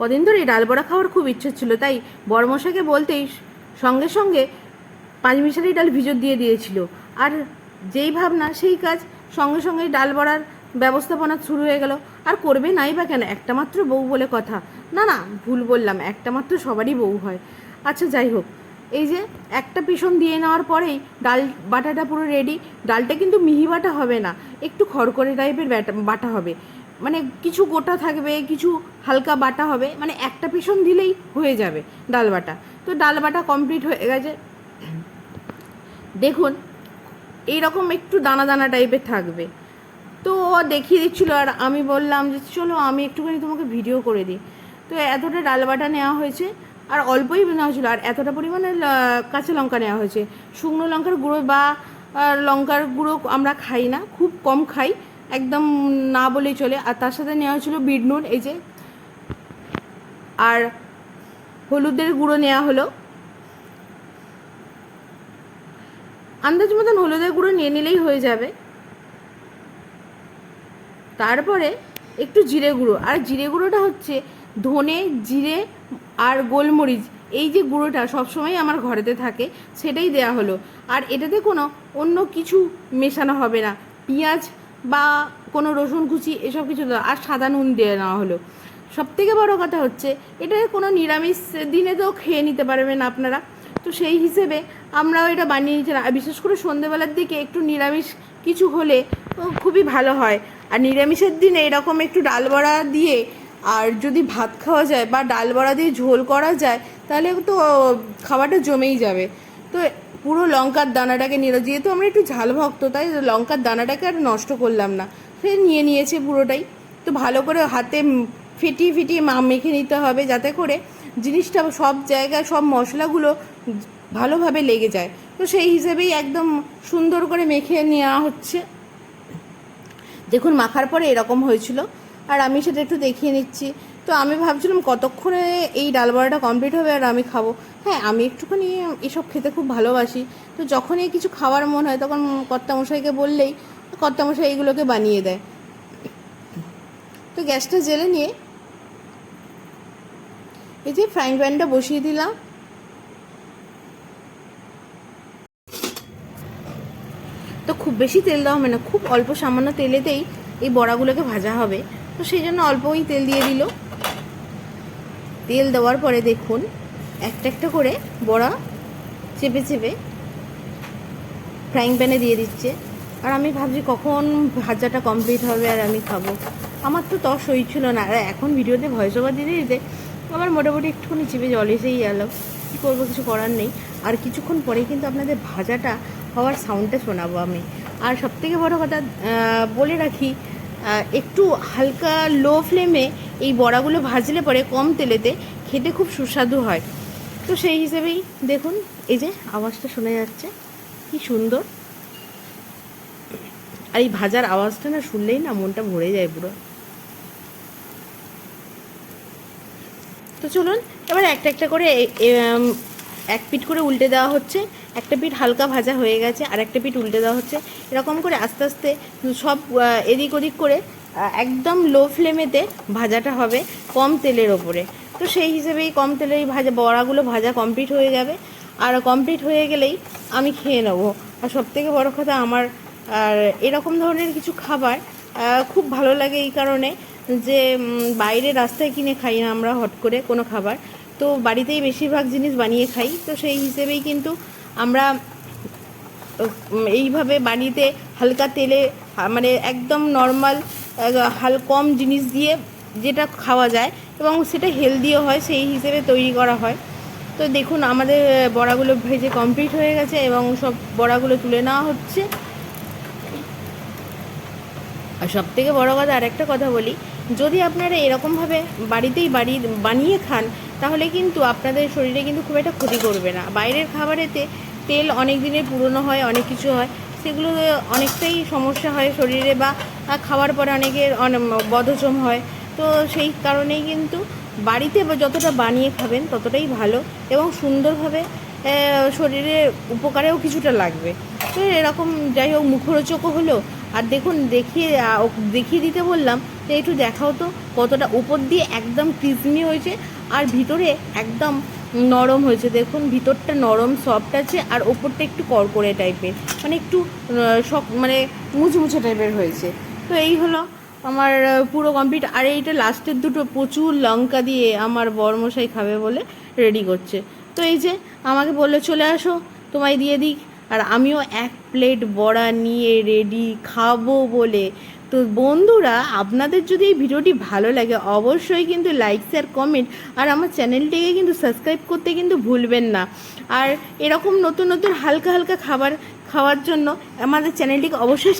কদিন ধরে ডাল বড়া খাওয়ার খুব ইচ্ছে ছিল, তাই বড়মশাইকে বলতেই সঙ্গে সঙ্গে পাঁচমিশালি ডাল ভিজত দিয়ে দিয়েছিল। আর যেই ভাবনা, সেই কাজ সঙ্গে সঙ্গে ডাল বড়ার ব্যবস্থাপনা শুরু হয়ে গেল। আর করবে নাই বা কেন? একটা মাত্র বউ বলে কথা। না না, ভুল বললাম, একটা মাত্র সবারই বউ হয়। আচ্ছা যাই হোক, এই যে একটা পিছন দিয়ে নেওয়ার পরেই ডাল বাটাটা পুরো রেডি ডালটা কিন্তু মিহি বাটা হবে না, একটু খড়কড়ে টাইপের বাটা হবে। মানে কিছু গোটা থাকবে, কিছু হালকা বাটা হবে মানে একটা পিছন দিলেই হয়ে যাবে ডাল বাটা। তো ডাল বাটা কমপ্লিট হয়ে গেছে। দেখুন, এইরকম একটু দানা দানা টাইপের থাকবে। তো ও দেখিয়ে দিচ্ছিল আর আমি বললাম যে, চলো আমি একটুখানি তোমাকে ভিডিও করে দিই। তো এতটা ডাল বাটা নেওয়া হয়েছে আর অল্পই নেওয়া হয়েছিল আর এতটা পরিমাণে কাঁচা লঙ্কা নেওয়া হয়েছে। শুকনো লঙ্কার গুঁড়ো বা লঙ্কার গুঁড়ো আমরা খাই না, খুব কম খাই। একদম না বলেই চলে। আর তার সাথে নেওয়া হয়েছিল বিট নুন, এই যে। আর হলুদের গুঁড়ো নেওয়া হলো। আন্দাজ মতন হলুদের গুঁড়ো নিয়ে নিলেই হয়ে যাবে। তারপরে একটু জিরে গুঁড়ো। আর জিরে গুঁড়োটা হচ্ছে ধনে, জিরে আর গোলমরিচ। এই যে গুঁড়োটা সবসময় আমার ঘরেতে থাকে, সেটাই দেয়া হলো। আর এটাতে কোনো অন্য কিছু মেশানো হবে না। পেঁয়াজ বা কোনো রসুন কুচি, এসব কিছু আর সাদা নুন দিয়ে নেওয়া হলো। সব থেকে বড়ো কথা হচ্ছে এটা কোনো নিরামিষ দিনে তো খেয়ে নিতে পারবেন আপনারা। তো সেই হিসেবে আমরাও এটা বানিয়ে নিয়েছিলাম। আর বিশেষ করে সন্ধেবেলার দিকে একটু নিরামিষ কিছু হলে খুবই ভালো হয়। আর নিরামিষের দিনে এরকম একটু ডাল বড়া দিয়ে, আর যদি ভাত খাওয়া যায় বা ডাল বড়া দিয়ে ঝোল করা যায়, তাহলে তো খাবারটা জমেই যাবে। তো পুরো লঙ্কার দানাটাকে নিল যেহেতু আমরা একটু ঝাল ভক্ত, তাই লঙ্কার দানাটাকে আর নষ্ট করলাম না। সে নিয়ে নিয়েছে পুরোটাই। তো ভালো করে হাতে ফিটিয়ে ফিটিয়ে মা মেখে নিতে হবে যাতে করে জিনিসটা সব জায়গায় সব মশলাগুলো ভালোভাবে লেগে যায়। তো সেই হিসেবেই একদম সুন্দর করে মেখে নেওয়া হচ্ছে। দেখুন, মাখার পরে এরকম হয়েছিল। আর আমি সেটা একটু দেখিয়ে নিচ্ছি। তো আমি ভাবছিলাম কতক্ষণে এই ডাল বড়াটা কমপ্লিট হবে আর আমি খাব। হ্যাঁ আমি একটুখানি এসব খেতে খুব ভালোবাসি। তো যখনই কিছু খাওয়ার মন হয়, তখন কর্তামশাইকে বললেই কর্তামশাই এগুলোকে বানিয়ে দেয়। তো গ্যাসটা জেলে নিয়ে এই যে ফ্রাইং প্যানটা বসিয়ে দিলাম। তো খুব বেশি তেল দেওয়া হবে না, খুব অল্প সামান্য তেলেতেই এই বড়াগুলোকে ভাজা হবে। তো সেই জন্য অল্পই তেল দিয়ে দিল। তেল দেওয়ার পরে দেখুন, একটা একটা করে বড়া চেপে চেপে ফ্রাইং প্যানে দিয়ে দিচ্ছে। আর আমি ভাবছি কখন ভাজাটা কমপ্লিট হবে আর আমি খাব। আমার তো তস হইছিল না। আর এখন ভিডিওতে ভয়েস ওভার দিতে দিতে আমার মোটামুটি একটুখানি চেপে জল এসেই গেল। কী করব কিছু করার নেই। আর কিছুক্ষণ পরে কিন্তু আপনাদের ভাজাটা হওয়ার সাউন্ডটা শোনাবো আমি। আর সবথেকে বড় কথা বলে রাখি একটু হালকা লো ফ্লেমে এই বড়াগুলো ভাজলে পরে কম তেলেতে খেতে খুব সুস্বাদু হয়। তো সেই হিসেবেই দেখুন, এই যে আওয়াজটা শোনা যাচ্ছে, কি সুন্দর। আর এই ভাজার আওয়াজটা না শুনলেই না মনটা ভরে যায় পুরো। তো চলুন, এবার একটা একটা করে এক পিঠ করে উল্টে দেওয়া হচ্ছে। একটা পিঠ হালকা ভাজা হয়ে গেছে, আর একটা পিঠ উল্টে দেওয়া হচ্ছে। এরকম করে আস্তে আস্তে সব এদিক ওদিক করে একদম লো ফ্লেমেতে ভাজাটা হবে কম তেলের ওপরে। তো সেই হিসেবেই কম তেলেই ভাজা, বড়াগুলো ভাজা কমপ্লিট হয়ে যাবে। আর কমপ্লিট হয়ে গেলেই আমি খেয়ে নেব। আর সবথেকে বড় কথা, আমার, আর এরকম ধরনের কিছু খাবার খুব ভালো লাগে এই কারণে যে বাইরে রাস্তায় কিনে খাই না আমরা হট করে কোনো খাবার। তো বাড়িতেই বেশিরভাগ জিনিস বানিয়ে খাই। তো সেই হিসেবেই কিন্তু আমরা এইভাবে বাড়িতে হালকা তেলে মানে একদম নর্মাল হাল কম জিনিস দিয়ে যেটা খাওয়া যায় এবং সেটা হেলদিও হয়, সেই হিসেবে তৈরি করা হয়। তো দেখুন, আমাদের বড়াগুলো ভেজে কমপ্লিট হয়ে গেছে এবং সব বড়াগুলো তুলে নেওয়া হচ্ছে। আর সব থেকে বড়ো কথা আর একটা কথা বলি, যদি আপনারা এরকমভাবে বাড়িতেই বাড়ি বানিয়ে খান, তাহলে কিন্তু আপনাদের শরীরে কিন্তু খুব একটা ক্ষতি করবে না। বাইরের খাবারেতে তেল অনেক দিনের পুরনো হয়, অনেক কিছু হয় সেগুলো অনেকটাই সমস্যা হয় শরীরে বা খাওয়ার পরে অনেকের অনে- বদহজম হয়। তো সেই কারণেই কিন্তু বাড়িতে যতটা বানিয়ে খাবেন ততটাই ভালো এবং সুন্দরভাবে শরীরে উপকারেও কিছুটা লাগবে। তো এরকম যাই হোক, মুখরোচকও হলো। আর দেখুন, দেখিয়ে দেখিয়ে দিতে বললাম তো একটু দেখাও তো কতটা উপর দিয়ে একদম ক্রিসমি হয়েছে আর ভিতরে একদম নরম হয়েছে। দেখুন, ভিতরটা নরম সফট আছে আর ওপরটা একটু কড়কড়ে টাইপের মানে একটু শক মানে মুচমুচে টাইপের হয়েছে। তো এই হলো আমার পুরো কমপ্লিট আর এইটা লাস্টের দুটো প্রচুর লঙ্কা দিয়ে আমার বরমশাই খাবে বলে রেডি করছে। তো এই যে আমাকে বললে, চলে আসো, তোমায় দিয়ে দিক আর আমিও এক প্লেট বড়া নিয়ে রেডি খাব বলে। তো বন্ধুরা, আপনাদের যদি এই ভিডিওটি ভালো লাগে, অবশ্যই কিন্তু লাইক শেয়ার কমেন্ট আর আমার চ্যানেলটিকে কিন্তু সাবস্ক্রাইব করতে কিন্তু ভুলবেন না। আর এরকম নতুন নতুন হালকা হালকা খাবার খাওয়ার জন্য আমাদের চ্যানেলটিকে অবশ্যই